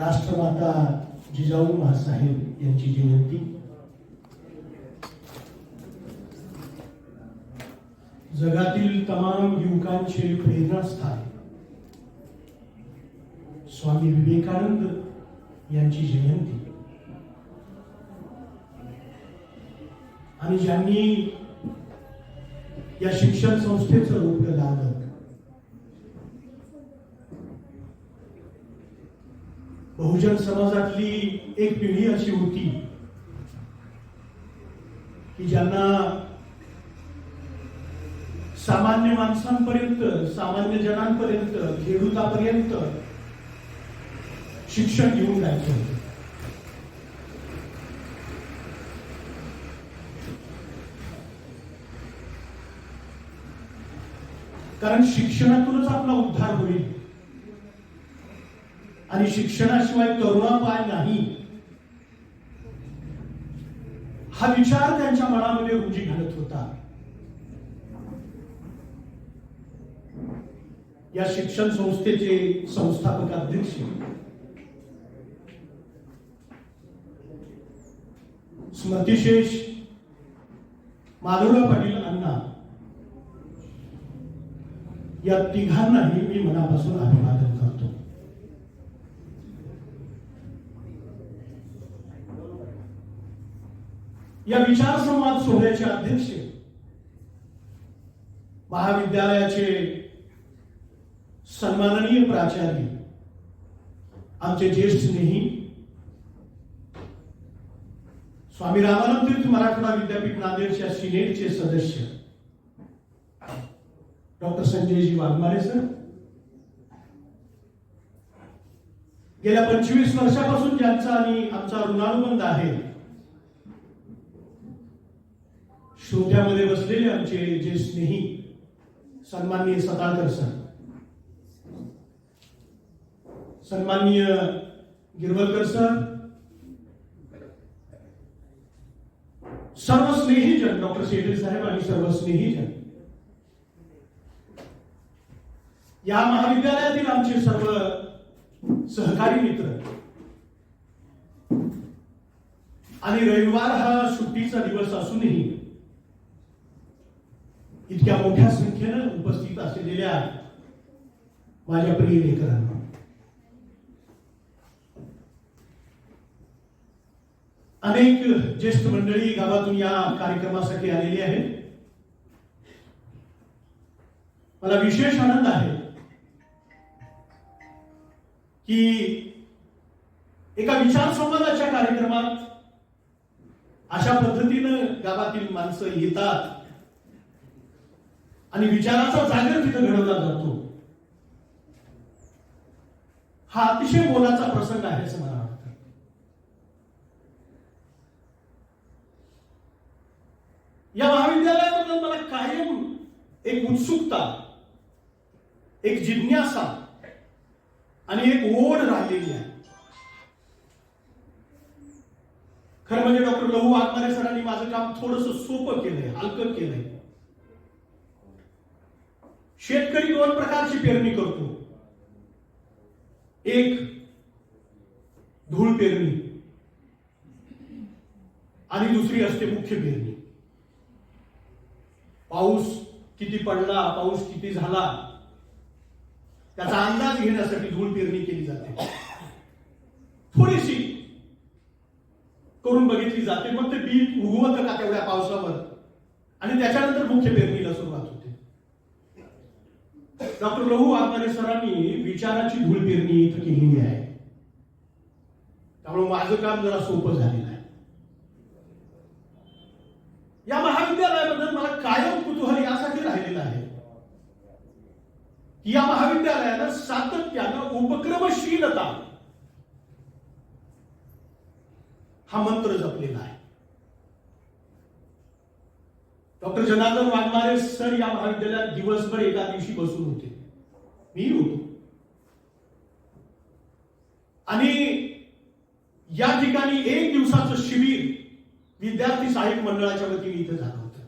राष्ट्रमाता जिजाऊ महासाहेब यांची जयंती. जगातील तमाम युवकांचे प्रेरणास्थान. स्वामी विवेकानंद यांची जयंती. आणि ज्यांनी या शिक्षण संस्थेचं रूप लावलं बहुजन समाजातली एक पिढी अशी होती की ज्यांना सामान्य माणसांपर्यंत सामान्य जणांपर्यंत खेडूतापर्यंत शिक्षण घेऊन जायचं होतं. कारण शिक्षणातूनच आपला उद्धार होईल. आणि शिक्षणाशिवाय तरुणापाय नाही. हा विचार त्यांच्या मनामध्ये रुजी घालत होता. या शिक्षण संस्थेचे संस्थापक अध्यक्ष स्मृतिशेष माधवराव पाटील अण्णा. या तिघांनाही मी मनापासून अभिवादन करतो. या विचार संवाद सोहळ्याचे अध्यक्ष महाविद्यालयाचे सन्माननीय प्राचार्य आमचे ज्येष्ठ स्नेही स्वामी रामानंद तीर्थ मराठवाडा विद्यापीठ नांदेडच्या सिनेटचे सदस्य डॉक्टर संजयजी वाघमारे सर. गेल्या पंचवीस वर्षापासून ज्यांचा आणि आमचा ऋणानुबंध आहे श्रोत्यामध्ये बसलेले आमचे जे स्नेही सन्माननीय सदाकर सर. सन्माननीय गिरवलकर सर. सर्व स्नेहीजन डॉक्टर शेटे साहेब आणि सर्व स्नेहीजन या महाविद्यालयातील आमचे सर्व सहकारी मित्र. आणि रविवार हा सुट्टीचा दिवस असूनही इतक्या मोठ्या संख्येनं उपस्थित असलेल्या माझ्या प्रिय लेकरांना. अनेक ज्येष्ठ मंडळी गावातून या कार्यक्रमासाठी आलेली आहेत. मला विशेष आनंद आहे की एका विचार संवादाच्या कार्यक्रमात अशा पद्धतीनं गावातील माणसं येतात. आणि विचाराचा जागर तिथं घडवला जातो. हा अतिशय मोलाचा प्रसंग आहे असं मला वाटतं. या महाविद्यालयाबद्दल मला कायम एक उत्सुकता एक जिज्ञासा आणि एक ओढ राहिलेली आहे. खरं म्हणजे डॉक्टर लहू आत्मारे सरांनी माझं काम थोडस सोपं केलंय हलकं केलंय. शेतकरी दोन प्रकारची पेरणी करतो. एक धूळ पेरणी. आणि दुसरी असते मुख्य पेरणी. पाऊस किती पडला पाऊस किती झाला त्याचा अंदाज घेण्यासाठी धूळ पेरणी केली जाते. थोडीशी करून बघितली जाते मग ते पीक उगवत का तेवढ्या पावसावर? आणि त्याच्यानंतर मुख्य पेरणीला सुरू डॉक्टर लहू आत्मानेश्वरांनी सरांनी विचाराची धूळ पेरणी इथं केलेली आहे. त्यामुळे माझं काम जरा सोपं झालेलं आहे. या महाविद्यालयाबद्दल मला कायम कुतूहल यासाठी राहिलेलं आहे. की या महाविद्यालयानं सातत्यानं उपक्रमशीलता हा मंत्र जपलेला आहे. डॉक्टर जनार्दन वाघमारे सर या महाविद्यालयात दिवसभर एका दिवशी बसून होते. मी होतो. आणि या ठिकाणी एक दिवसाचं शिबिर विद्यार्थी साहित्य मंडळाच्या वतीने इथं झालं होतं.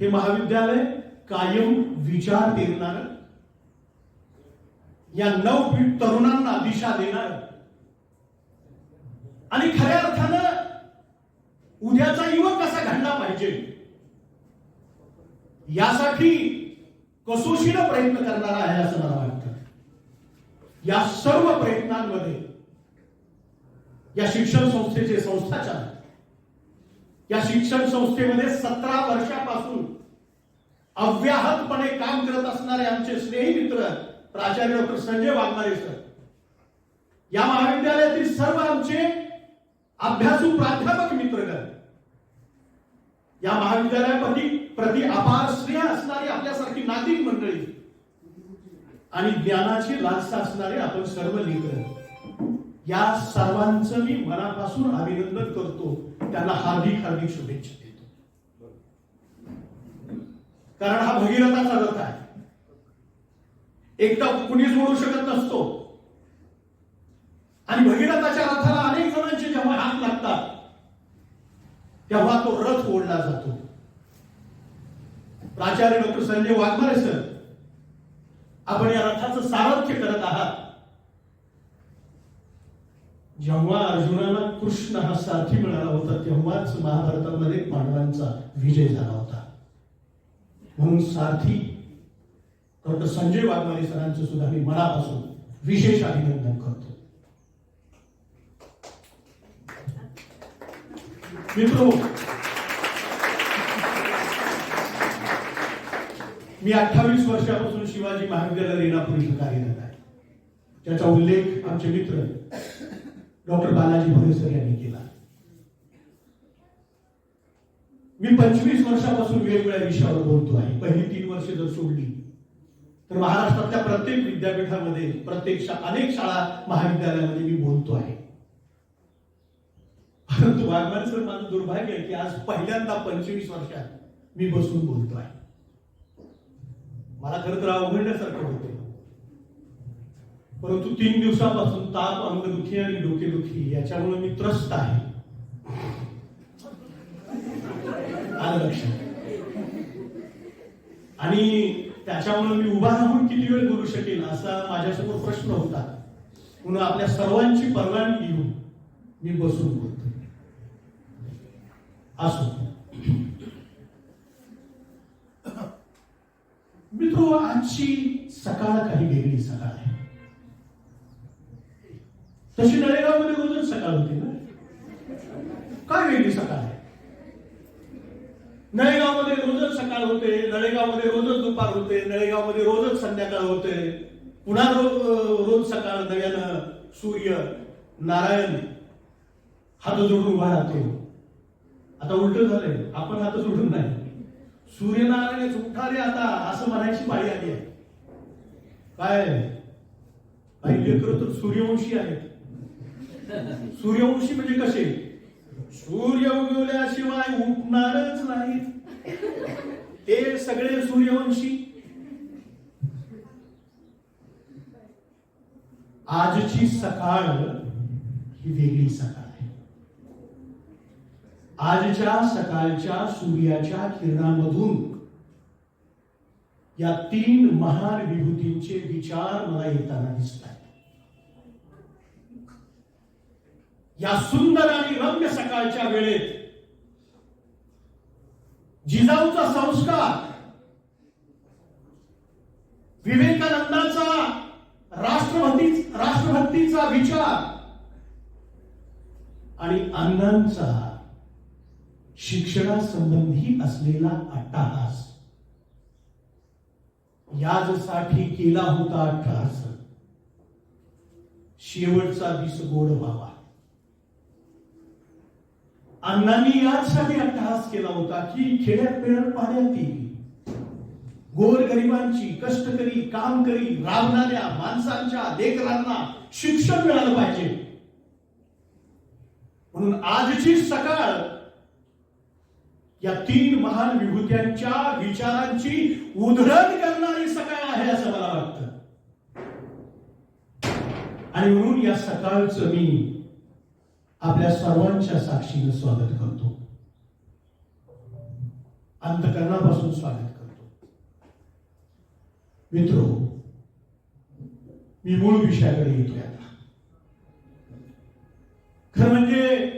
हे महाविद्यालय कायम विचार पेरणार या नवपीठ तरुणांना दिशा देणार. आणि खऱ्या अर्थानं उद्याचा युवक कसा घडला पाहिजे? यासाठी कसोशीनं प्रयत्न करणारा आहे असं मला वाटतं. या सर्व प्रयत्नांमध्ये या शिक्षण संस्थेचे संस्थाचालक या शिक्षण संस्थेमध्ये सतरा वर्षापासून अव्याहतपणे काम करत असणारे आमचे स्नेही मित्र प्राचार्य डॉक्टर संजय वाघमारे सर या महाविद्यालयातील सर्व आमचे अभ्यासू प्राध्यापक मित्रगण या महाविद्यालयाप्रती प्रति अपार स्नेह असणारी आपल्यासारखी नागरिक मंडळी. आणि ज्ञानाची लालसा असणारे आपण सर्व लेकर या सर्वांचं मी मनापासून अभिनंदन करतो. त्यांना हार्दिक हार्दिक शुभेच्छा देतो. कारण हा भगीरथाचा रथ आहे. एकदा कुणीच ओढू शकत नसतो. आणि भगीरथाच्या रथाला अनेक जणांचे जेव्हा हात लागतात तेव्हा तो रथ ओढला जातो. प्राचार्य डॉक्टर संजय वाघमारे सर आपण या रथाचं सारथ्य करत आहात. जेव्हा अर्जुनाला कृष्ण हा साथी मिळाला होता तेव्हाच महाभारतामध्ये पांडवांचा विजय झाला होता. म्हणून सारथी डॉक्टर संजय वाघमारे सरांचं सुद्धा मी मनापासून विशेष अभिनंदन करतो. मित्र मी अठ्ठावीस वर्षापासून शिवाजी महाविद्यालय रेणापूर इथं कार्यरत आहे. त्याचा उल्लेख आमचे मित्र डॉक्टर बालाजी भोरेसर यांनी केला मी पंचवीस वर्षापासून वेगवेगळ्या विषयावर बोलतो आहे. पहिली तीन वर्ष जर सोडली तर महाराष्ट्रातल्या प्रत्येक विद्यापीठामध्ये प्रत्येक शा अनेक शाळा महाविद्यालयामध्ये मी बोलतो आहे. परंतु वाघमारे सर माझं दुर्भाग्य आहे की आज पहिल्यांदा पंचवीस वर्षात मी बसून बोलतो आहे. मला खरं तर अवघडण्यासारखं होते परंतु तीन दिवसापासून ताप अंगदुखी आणि डोकेदुखी याच्यामुळे मी त्रस्त आहे. आलं लक्षात? आणि त्याच्यामुळे मी उभा राहून किती वेळ बोलू शकेल असा माझ्यासमोर प्रश्न होता. म्हणून आपल्या सर्वांची परवानगी घेऊन मी बसून बोलतो असो. मित्रो आजची सकाळ काही वेगळी सकाळ आहे. तशी नळेगावमध्ये रोजच सकाळ होती ना? काय वेगळी सकाळ आहे? नळेगावमध्ये रोजच सकाळ होते नळेगावमध्ये रोजच दुपार होते नळेगावमध्ये रोजच संध्याकाळ होते. पुन्हा रोज रोज सकाळ नव्यानं सूर्य नारायण हात जोडून उभा राहतो. आता उलट झालंय. आपण हात जोडून नाही. सूर्यनारायणच उठा रे आता असं म्हणायची पाळी आली आहे. काय काही लेकर तर सूर्यवंशी आहेत. सूर्यवंशी म्हणजे कसे? सूर्य उगवल्याशिवाय उठणारच नाहीत ते सगळे सूर्यवंशी. आजची सकाळ ही वेगळी सकाळ. आजच्या सकाळच्या सूर्याच्या किरणामधून या तीन महान विभूतींचे विचार मला येताना दिसत आहेत या सुंदर आणि रम्य सकाळच्या वेळेत जिजाऊचा संस्कार विवेकानंदाचा राष्ट्रभक्ती राष्ट्रभक्तीचा विचार आणि अण्णांचा शिक्षणासंबंधी असलेला अट्टाहास. याजसाठी केला होता अट्टहास. शेवटचा दिस गोड व्हावा. अण्णांनी यासाठी अट्टहास केला होता की खेड्यात पेरड पाण्यात येईल गोर गरिबांची कष्टकरी काम करी राबणाऱ्या माणसांच्या लेकरांना शिक्षण मिळालं पाहिजे. म्हणून आजची सकाळ या तीन महान विभूत्यांच्या विचारांची उधळण करणारी सकाळ आहे असं मला वाटतं. आणि म्हणून या सकाळचं मी आपल्या सर्वांच्या साक्षीनं स्वागत करतो. अंतकरणापासून स्वागत करतो. मित्रो मी मूळ विषयाकडे येतोय आता. खरं म्हणजे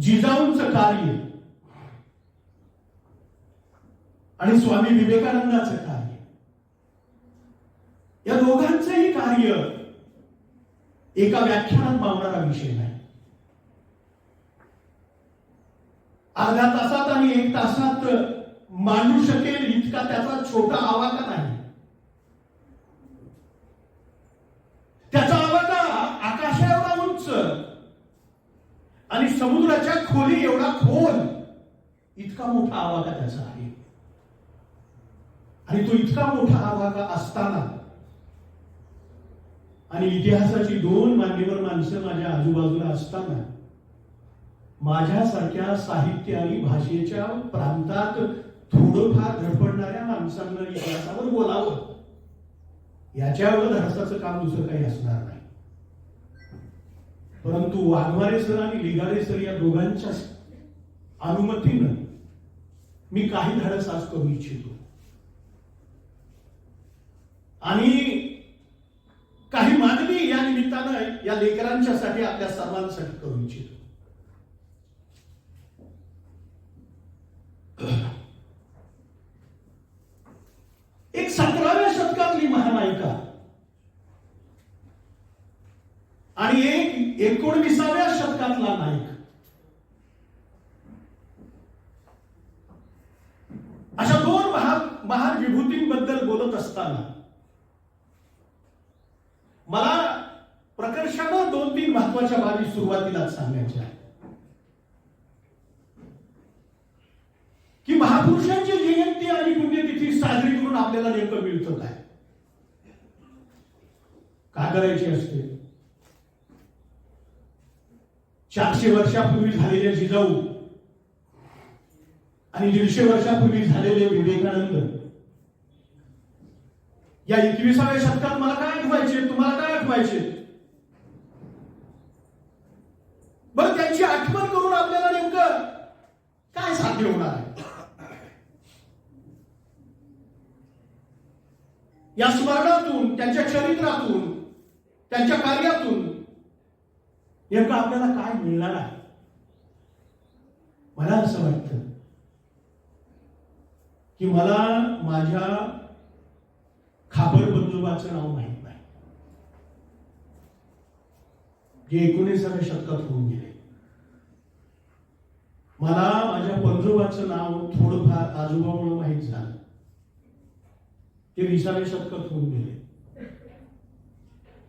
जिजाऊंच कार्य. आणि स्वामी विवेकानंदाचं कार्य. या दोघांचंही कार्य एका व्याख्यानात मावणारा विषय नाही. अर्ध्या तासात आणि एक तासात मांडू शकेल इतका त्याचा छोटा आवाका नाही त्याचा आवाका आकाशा एवढा उंच आणि समुद्राच्या खोली एवढा खोल इतका मोठा आवाका त्याचा आहे. आणि तो इतका मोठा आवाका असताना आणि इतिहासाची दोन मान्यवर माणसं माझ्या आजूबाजूला असताना माझ्यासारख्या साहित्य आणि भाषेच्या प्रांतात थोडंफार धडपडणाऱ्या माणसांना इतिहासावर बोलावं. याच्यावर धाडसाचं काम दुसरं काही असणार नाही. परंतु वाघमारे सर आणि लिगारे सर या दोघांच्या अनुमतीनं मी काही धाडस आज करू इच्छितो. आणि काही मागणी या निमित्तानं या लेकरांच्या साठी आपल्या सर्वांसाठी करू इच्छितो. एक सतराव्या शतकातली महानायिका आणि एक एकोणविसाव्या शतकातला नायक अशा दोन महान विभूतींबद्दल बोलत असताना मला प्रकर्षानं दोन तीन महत्त्वाच्या बाबी सुरुवातीलाच सांगायच्या आहेत. की महापुरुषांची जयंती आणि पुण्यतिथी साजरी करून आपल्याला नेमकं मिळतं काय? का करायची असते? चारशे वर्षापूर्वी झालेले जिजाऊ आणि दीडशे वर्षापूर्वी झालेले विवेकानंद. या एकविसाव्या शतकात मला काय आठवायचे? तुम्हाला काय आठवायचे? बरं त्यांची आठवण करून आपल्याला नेमकं काय साध्य होणार आहे? या स्मरणातून त्यांच्या चरित्रातून त्यांच्या कार्यातून नेमकं आपल्याला काय मिळणार आहे? मला असं वाटतं की मला माझ्या खापर बंदोबाचं नाव माहीत नाही. जे एकोणीसाव्या शतकात होऊन गेले. मला माझ्या पंजोबाचं नाव थोडंफार आजोबामुळे माहीत झालं. ते विसाव्या शतकात होऊन गेले.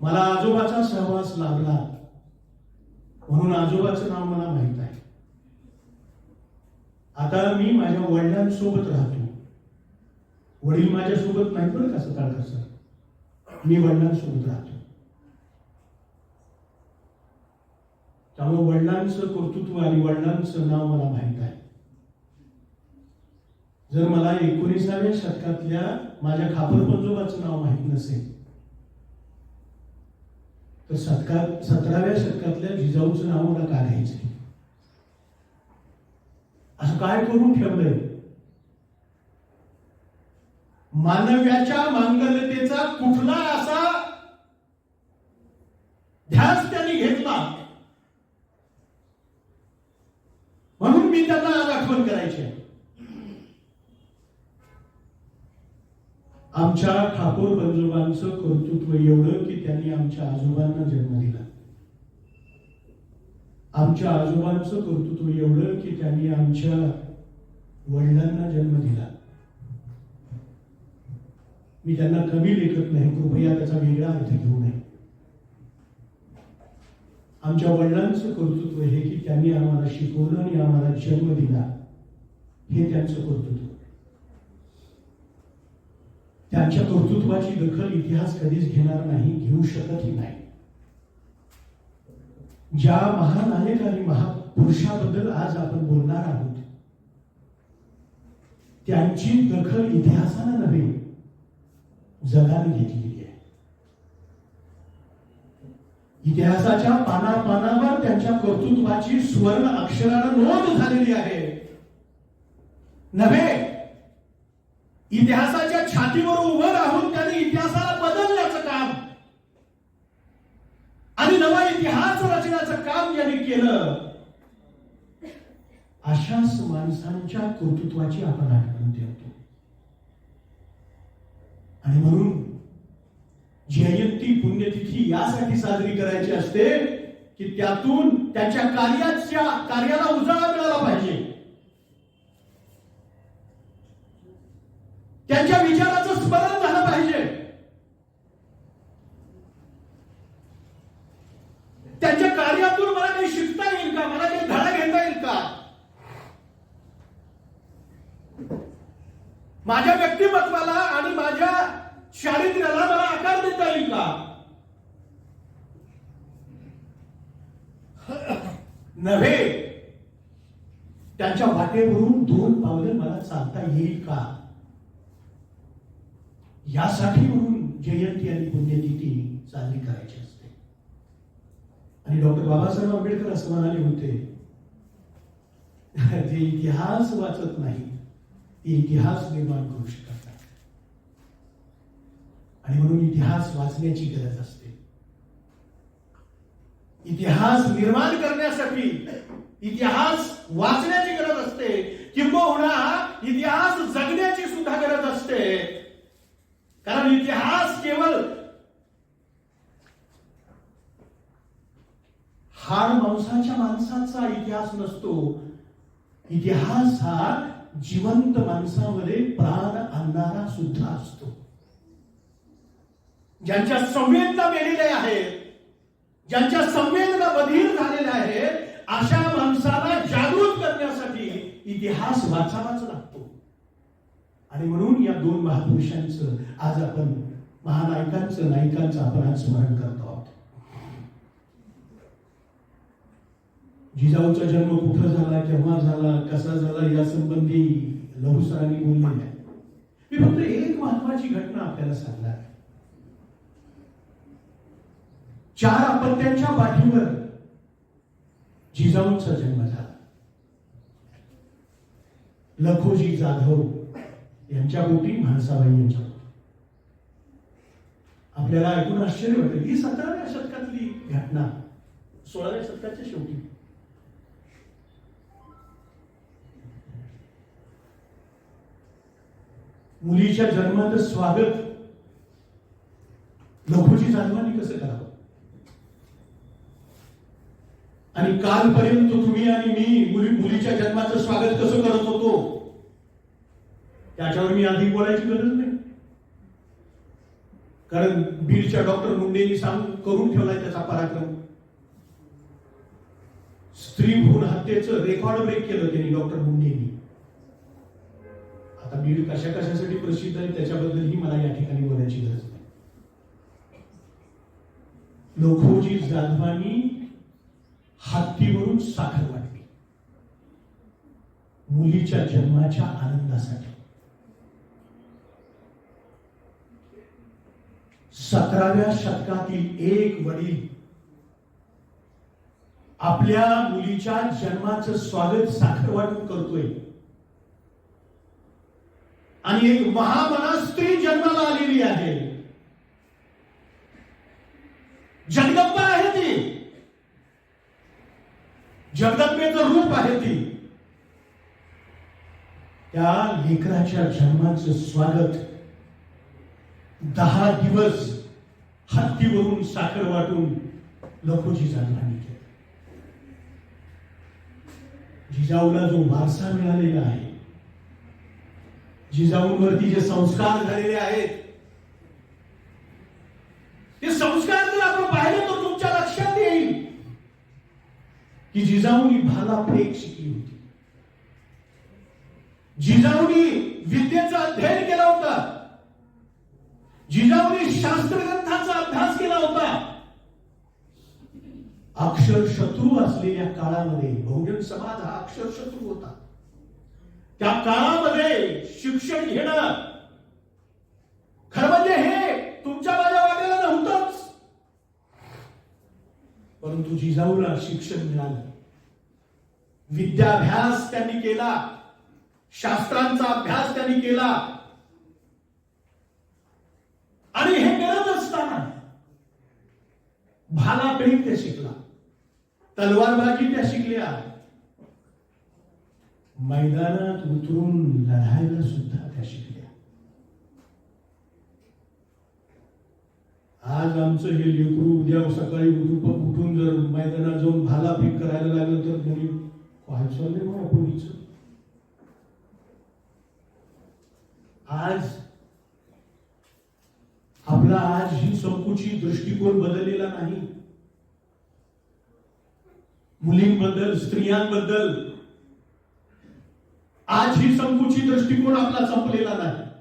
मला आजोबाचा सहवास लाभला. म्हणून आजोबाचं नाव मला माहीत आहे. आता मी माझ्या वडिलांसोबत राहतो. वडील माझ्यासोबत नाही बरं का सकाळकर सर मी वडिलांसोबत राहतो. त्यामुळे वडिलांचं कर्तृत्व आणि वडिलांचं नाव मला माहीत आहे. जर मला एकोणीसाव्या शतकातल्या माझ्या खापर पंजोबाचं नाव माहीत नसेल तर शतकात सतराव्या शतकातल्या जिजाऊचं नाव मला का घ्यायचं? असं काय करून ठेवलंय? मानव्याच्या मांगल्यतेचा कुठला असा ध्यास त्यांनी घेतला. म्हणून मी त्यांना आज आठवण करायची आमच्या ठाकूर बंजोबांचं कर्तृत्व एवढं की त्यांनी आमच्या आजोबांना जन्म दिला. आमच्या आजोबांचं कर्तृत्व एवढं की त्यांनी आमच्या वडिलांना जन्म दिला. मी त्यांना कमी लेखत नाही कृपया त्याचा वेगळा अर्थ घेऊ नये. आमच्या वडिलांचं कर्तृत्व हे की त्यांनी आम्हाला शिकवलं आणि आम्हाला जन्म दिला. हे त्यांचं कर्तृत्व. त्यांच्या कर्तृत्वाची दखल इतिहास कधीच घेणार नाही घेऊ शकतही नाही. ज्या महानायक आणि महापुरुषाबद्दल आज आपण बोलणार आहोत त्यांची दखल इतिहासानं नव्हे जगाने घेतलेली आहे. इतिहासाच्या पानापानावर त्यांच्या कर्तृत्वाची सुवर्ण अक्षरानं नोंद झालेली आहे. नव्हे इतिहासाच्या छातीवर उभं राहून त्यांनी इतिहासाला बदलण्याचं काम आणि नवा इतिहास रचण्याचं काम यांनी केलं. अशाच माणसांच्या कर्तृत्वाची आपण आठवण देतो. आणि म्हणून जयंती पुण्यतिथी यासाठी साजरी करायची असते की त्यातून त्याच्या कार्याच्या कार्याला उजाळा मिळाला पाहिजे. त्यांच्या विचाराचं स्मरण झालं पाहिजे. त्यांच्या कार्यातून मला काही शिकता येईल का? मला काही धडा घेता येईल का? माझ्या व्यक्तिमत्वाला आणि माझ्या चारित्र्याला मला आकार देता येईल का? नव्हे. त्यांच्या वाटेवरून दोन पावलं मला चालता येईल का? यासाठी म्हणून जयंती आणि पुण्यतिथी साजरी करायची असते. आणि डॉक्टर बाबासाहेब आंबेडकर असं म्हणाले होते जे इतिहास वाचत नाही ते इतिहास निर्माण करू शकत आणि म्हणून इतिहास वाचण्याची गरज असते. इतिहास निर्माण करण्यासाठी इतिहास वाचण्याची गरज असते. किंबहुना इतिहास जगण्याची सुद्धा गरज असते. कारण इतिहास केवळ हाड मांसाच्या माणसाचा इतिहास नसतो. इतिहास हा जिवंत माणसामध्ये प्राण आणणारा सुद्धा असतो. ज्यांच्या संवेदना मेलेल्या आहेत ज्यांच्या संवेदना बधीर झालेल्या आहेत अशा माणसाला जागृत करण्यासाठी इतिहास वाचावाच लागतो. आणि म्हणून या दोन महापुरुषांचं आज आपण महानायकांचं नायिकांचं आपण आज स्मरण करतो आहोत. जिजाऊचा जन्म कुठं झाला केव्हा झाला कसा झाला या संबंधी लहुसरांनी बोललेले आहे. मी फक्त एक महत्वाची घटना आपल्याला सांगणार आहे. चार अपत्यांच्या पाठीवर. जिजाऊंचा जन्म झाला. लखोजी जाधव यांच्या पोटी म्हाळसाबाई यांच्या पोटी. आपल्याला ऐकून आश्चर्य वाटेल. ही सतराव्या शतकातली घटना सोळाव्या शतकाच्या शेवटी. मुलीच्या जन्माचं स्वागत लखोजी जाधवांनी कसं करावं? आणि कालपर्यंत तुम्ही आणि मी मुली मुलीच्या जन्माचं स्वागत कसं करत होतो? त्याच्यावर मी अधिक बोलायची गरज नाही. कारण बीडच्या डॉक्टर मुंडेंनी सांग करून ठेवलाय त्याचा पराक्रम. स्त्री भ्रूण हत्येचं रेकॉर्ड ब्रेक केलं त्यांनी डॉक्टर मुंडेंनी. आता बीड कशा कशासाठी प्रसिद्ध आहे त्याच्याबद्दलही मला या ठिकाणी बोलायची गरज नाही. लोखोजी जाधवानी साखर वाटली. मुलीच्या जन्माच्या आनंदासाठी. सतराव्या शतकातील एक वडील आपल्या मुलीच्या जन्माचं स्वागत साखर वाटून करतोय. आणि एक महामना स्त्री जन्माला आलेली आहे. जगदंब आहे ती जगदंबेचं रूप आहे ती. त्या लेकराच्या जन्माचं स्वागत दहा दिवस हत्तीवरून साखर वाटून लखोजी जाधवांनी केलं. जिजाऊला जो वारसा मिळालेला आहे जिजाऊंवरती जे संस्कार झालेले आहेत ते संस्कार जर आपण पाहिलं तर तुमच्या लक्षात येईल. की जिजाऊनी भाला फेक शिकली होती. जिजाऊनी विद्येचा अध्ययन केला होता. जिजाऊनी शास्त्रग्रंथाचा अभ्यास केला होता. अक्षर शत्रू असलेल्या काळामध्ये बहुजन समाज हा अक्षर शत्रू होता. त्या काळामध्ये शिक्षण घेणं परंतु जिजाऊला शिक्षण मिळालं. विद्याभ्यास त्यांनी केला. शास्त्रांचा अभ्यास त्यांनी केला. आणि हे करत असताना भालापेही त्या शिकला. तलवारबाजी त्या शिकल्या. मैदानात उतरून लढायला सुद्धा त्या शिकल्या. आज आमचं हे लेकरू उद्या सकाळी उठून उठून जर मैदानात जाऊन भाला फेक करायला लागलं तर मुली काय नाही मग आज आपला आज ही संकुचित दृष्टिकोन बदललेला नाही. मुलींबद्दल स्त्रियांबद्दल आज ही संकुचित दृष्टिकोन आपला संपलेला नाही.